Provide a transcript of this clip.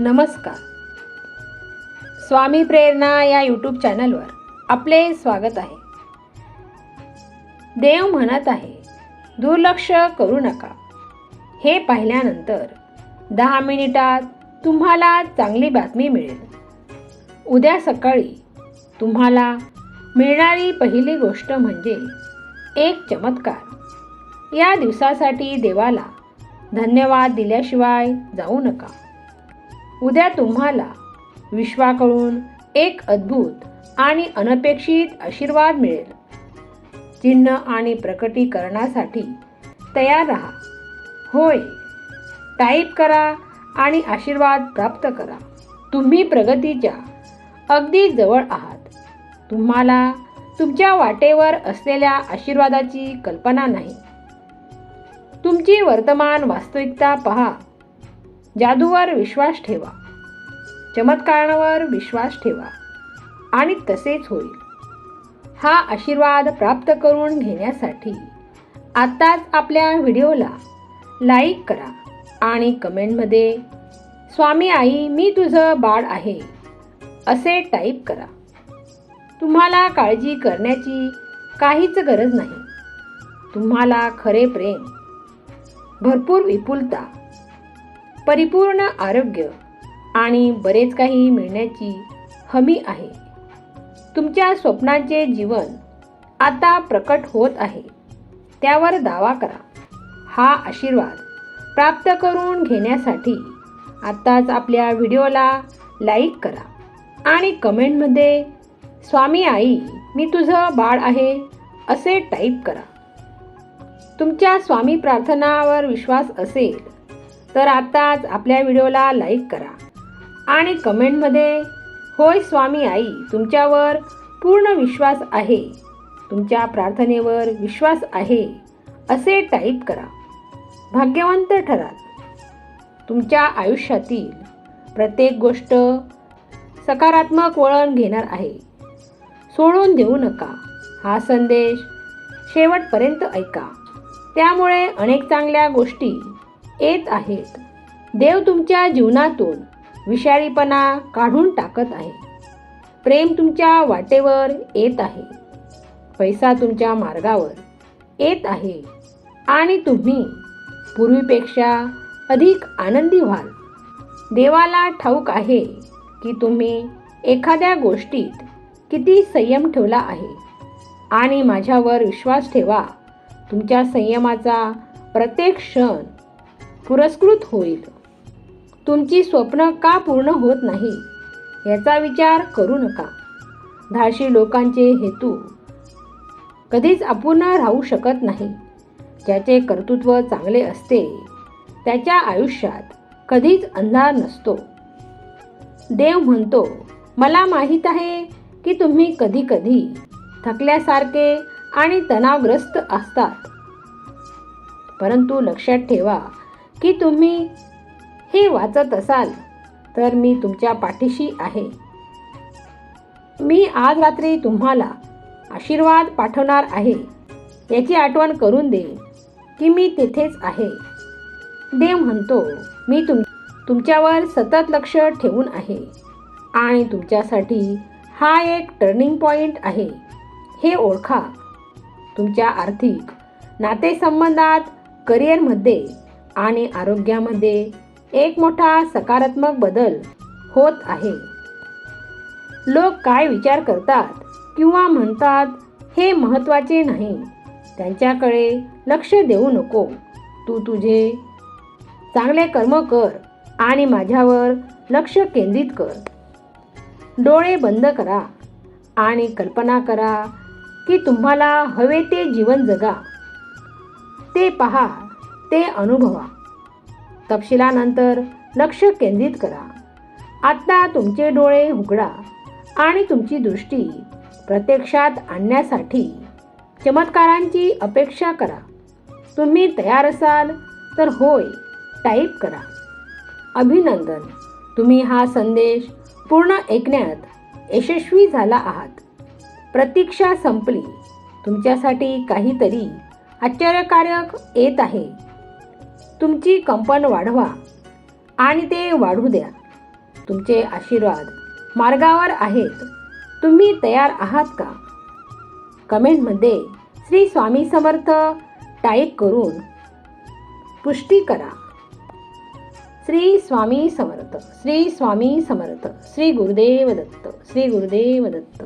नमस्कार. स्वामी प्रेरणा या यूट्यूब चॅनलवर आपले स्वागत आहे. देव म्हणत आहे दुर्लक्ष करू नका. हे पाहिल्यानंतर दहा मिनिटात तुम्हाला चांगली बातमी मिळेल. उद्या सकाळी तुम्हाला मिळणारी पहिली गोष्ट म्हणजे एक चमत्कार. या दिवसासाठी देवाला धन्यवाद दिल्याशिवाय जाऊ नका. उद्या तुम्हाला विश्वाकडून एक अद्भुत आणि अनपेक्षित आशीर्वाद मिळेल. चिन्ह आणि प्रकटीकरणासाठी तयार राहा. होय टाईप करा आणि आशीर्वाद प्राप्त करा. तुम्ही प्रगतीच्या अगदी जवळ आहात. तुम्हाला तुमच्या वाटेवर असलेल्या आशीर्वादाची कल्पना नाही. तुमची वर्तमान वास्तविकता पहा. जादूवर विश्वास ठेवा. चमत्कारांवर विश्वास ठेवा. आणि तसेच होईल. हा आशीर्वाद प्राप्त करून घेण्यासाठी आत्ताच आपल्या व्हिडिओला लाईक करा आणि कमेंटमध्ये स्वामी आई मी तुझं बाळ आहे असे टाईप करा. तुम्हाला काळजी करण्याची काहीच गरज नाही. तुम्हाला खरे प्रेम भरपूर विपुलता परिपूर्ण आरोग्य आणि बरेच काही मिळण्याची हमी आहे. तुमच्या स्वप्नांचे जीवन आता प्रकट होत आहे. त्यावर दावा करा. हा आशीर्वाद प्राप्त करून घेण्यासाठी आत्ताच आपल्या व्हिडिओला लाईक करा आणि कमेंटमध्ये स्वामी आई मी तुझं बाळ आहे असे टाईप करा. तुमच्या स्वामी प्रार्थनावर विश्वास असेल तर आत्ताच आपल्या व्हिडिओला लाईक करा. आणि कमेंटमध्ये होय स्वामी आई तुमच्यावर पूर्ण विश्वास आहे. तुमच्या प्रार्थनेवर विश्वास आहे असे टाईप करा. भाग्यवंत ठराल. तुमच्या आयुष्यातील प्रत्येक गोष्ट सकारात्मक वळण घेणार आहे. सोडून देऊ नका. हा संदेश शेवटपर्यंत ऐका. त्यामुळे अनेक चांगल्या गोष्टी येत आहेत. देव तुमच्या जीवनातून विषारीपणा काढून टाकत आहे. प्रेम तुमच्या वाटेवर येत आहे. पैसा तुमच्या मार्गावर येत आहे. आणि तुम्ही पूर्वीपेक्षा अधिक आनंदी व्हाल. देवाला ठाऊक आहे की तुम्ही एखाद्या गोष्टीत किती संयम ठेवला आहे. आणि माझ्यावर विश्वास ठेवा. तुमच्या संयमाचा प्रत्येक क्षण पुरस्कृत होईल. तुमची स्वप्न का पूर्ण होत नाही? याचा विचार करू नका. धाडशी लोकांचे हेतू. कधीच अपूर्ण राहू शकत नाही. ज्याचे कर्तृत्व चांगले असते त्याच्या आयुष्यात कधीच अंधार नसतो. देव म्हणतो मला माहीत आहे की तुम्ही कधी कधी थकल्यासारखे आणि तणावग्रस्त असतात. परंतु लक्षात ठेवा की तुम्ही हे वाचत असाल तर मी तुमच्या पाठीशी आहे. मी आज रात्री तुम्हाला आशीर्वाद पाठवणार आहे याची आठवण करून देईन की मी तेथेच आहे. देव म्हणतो मी तुम तुमच्यावर सतत लक्ष ठेवून आहे आणि तुमच्यासाठी हा एक टर्निंग पॉईंट आहे. हे ओळखा. तुमच्या आर्थिक नातेसंबंधात करिअरमध्ये आणि आरोग्यामध्ये एक मोठा सकारात्मक बदल होत आहे. लोक काय विचार करतात किंवा म्हणतात हे महत्त्वाचे नाही. त्यांच्याकडे लक्ष देऊ नको. तू तुझे चांगले कर्म कर आणि माझ्यावर लक्ष केंद्रित कर. डोळे बंद करा आणि कल्पना करा की तुम्हाला हवे ते जीवन जगा. ते पहा ते अनुभवा. तपशिलानंतर लक्ष केंद्रित करा. आत्ता तुमचे डोळे उघडा आणि तुमची दृष्टी प्रत्यक्षात आणण्यासाठी चमत्कारांची अपेक्षा करा. तुम्ही तयार असाल तर होय टाईप करा. अभिनंदन. तुम्ही हा संदेश पूर्ण ऐकण्यात यशस्वी झाला आहात. प्रतीक्षा संपली. तुमच्यासाठी काहीतरी आश्चर्यकारक येत आहे. तुमची कंपन वाढवा आणि ते वाढू द्या. तुमचे आशीर्वाद मार्गावर आहेत. तुम्ही तयार आहात का? कमेंटमध्ये श्री स्वामी समर्थ टाईप करून पुष्टी करा. श्री स्वामी समर्थ श्री स्वामी समर्थ श्री गुरुदेव दत्त श्री गुरुदेव दत्त.